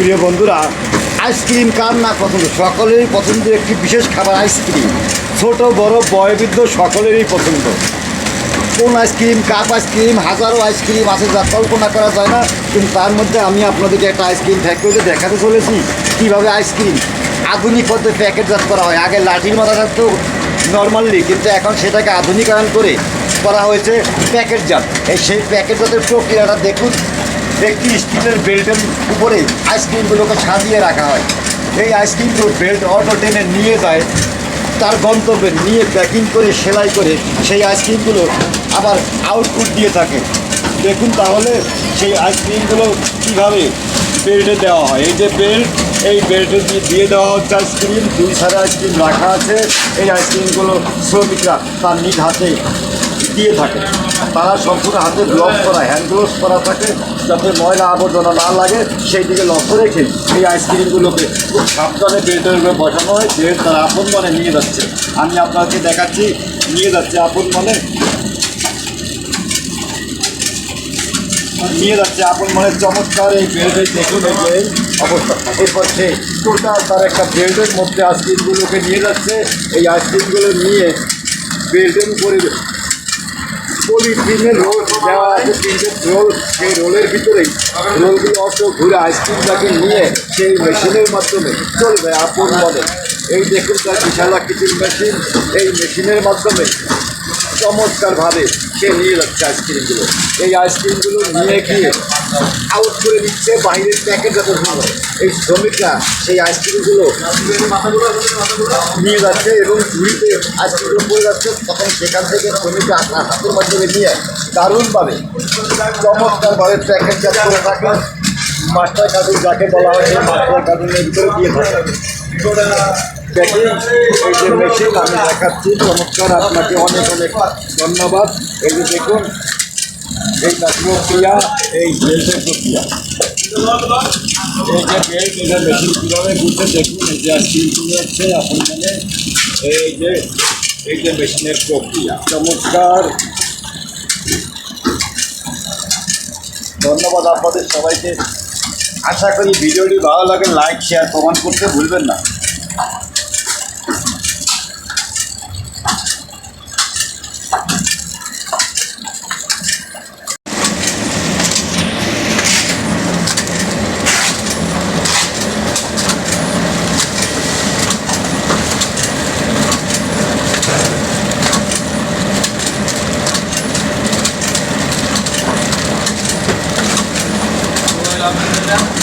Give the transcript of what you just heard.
প্রিয় বন্ধুরা, আইসক্রিম কার না পছন্দ? সকলেরই পছন্দের একটি বিশেষ খাবার আইসক্রিম। ছোট, বড়, বয়বৃদ্ধ সকলেরই পছন্দ। কোন ice cream, cup ice cream, হাজারো আইসক্রিম আছে যা কল্পনা করা যায় না, কিন্তু তার মধ্যে আমি আপনাদেরকে একটা আইসক্রিম ফ্যাক্টরিতে দেখাতে চলেছি। কীভাবে আইসক্রিম? আধুনিক পদ্ধতি প্যাকেটজাত করা হয়। আগে লাঠির মাথা থাকতো নর্মালি কিন্তু এখন সেটাকে আধুনিকায়ন করে করা হয়েছে প্যাকেটজাত। এই সেই প্যাকেটজাতের প্রক্রিয়াটা দেখুন। একটি স্টিলের বেল্টের উপরে আইসক্রিমগুলোকে সাজিয়ে রাখা হয়। এই আইসক্রিমগুলো বেল্ট, অটো টেনে নিয়ে যায়, তার গন্তব্যে নিয়ে প্যাকিং করে, সেলাই করে সেই আইসক্রিমগুলো আবার আউটপুট দিয়ে থাকে। দেখুন তাহলে সেই আইসক্রিমগুলো কীভাবে বেল্টে দেওয়া হয়। এই যে বেল্ট, এই বেল্টে দিয়ে দেওয়া হচ্ছে আইসক্রিম। দুই সারে আইসক্রিম রাখা আছে। এই আইসক্রিমগুলো শ্রমিকরা তার নিজ হাতে দিয়ে থাকে। তারা সম্পূর্ণ হাতে গ্লোভস করা হ্যান্ড গ্লোভস করা থাকে, যাতে ময়লা আবর্জনা না লাগে, সেই দিকে লক্ষ্য রেখে এই আইসক্রিমগুলোকে খুব সাবধানে বেল্টের উপরে বসানো হয়, যে তারা আপন মনে নিয়ে যাচ্ছে। আমি আপনাকে দেখাচ্ছি, নিয়ে যাচ্ছে আপন মনে। নিয়ে যাচ্ছে আপন মনে, চমৎকার এই বেল্টের এই যে অবস্থা। এরপর সে টোটাল তার একটা বেল্টের মধ্যে আইসক্রিমগুলোকে নিয়ে যাচ্ছে। এই আইসক্রিমগুলো নিয়ে বেল্টের উপরে পলিথিনের রোল দেওয়া আছে তিনটের রোল। সেই রোলের ভিতরেই রোলগুলো অত ঘুরে আইসক্রিমটাকে নিয়ে সেই মেশিনের মাধ্যমে চলবে, আপন বলে এই দেখুন তার বিশাল আকৃতির মেশিন। এই মেশিনের মাধ্যমে চমৎকারভাবে সে নিয়ে যাচ্ছে আইসক্রিমগুলো। এই আইসক্রিমগুলো নিয়ে গিয়ে আউট করে দিচ্ছে বাইরের প্যাকেট যত ভালো এই শ্রমিকরা সেই আইসক্রিমগুলো নিয়ে যাচ্ছে এবং ঝুড়িতে আইসক্রিমগুলো পড়ে যাচ্ছে। তখন সেখান থেকে শ্রমিকরা আপনার হাতের মাধ্যমে নিয়ে দারুণভাবে। চমৎকারভাবে প্যাকেটজাত করে থাকে মাস্টার কার্টুন যাকে বলা হয়, সেই মাস্টার কার্টুনের ভিতরে দিয়ে থাকে এই যে মেশিন আমি দেখাচ্ছি, চমৎকার। আপনাকে অনেক অনেক ধন্যবাদ। এই যে দেখুন এই বেল্টের প্রক্রিয়া, এই যে বেল্ট ঘুরতে দেখুন যে আপন মানে এই যে এই যে মেশিনের প্রক্রিয়া। চমৎকার। ধন্যবাদ আপনাদের সবাইকে। আশা করি ভিডিওটি ভালো লাগে লাইক শেয়ার কমেন্ট করতে ভুলবেন না। 감사합니다.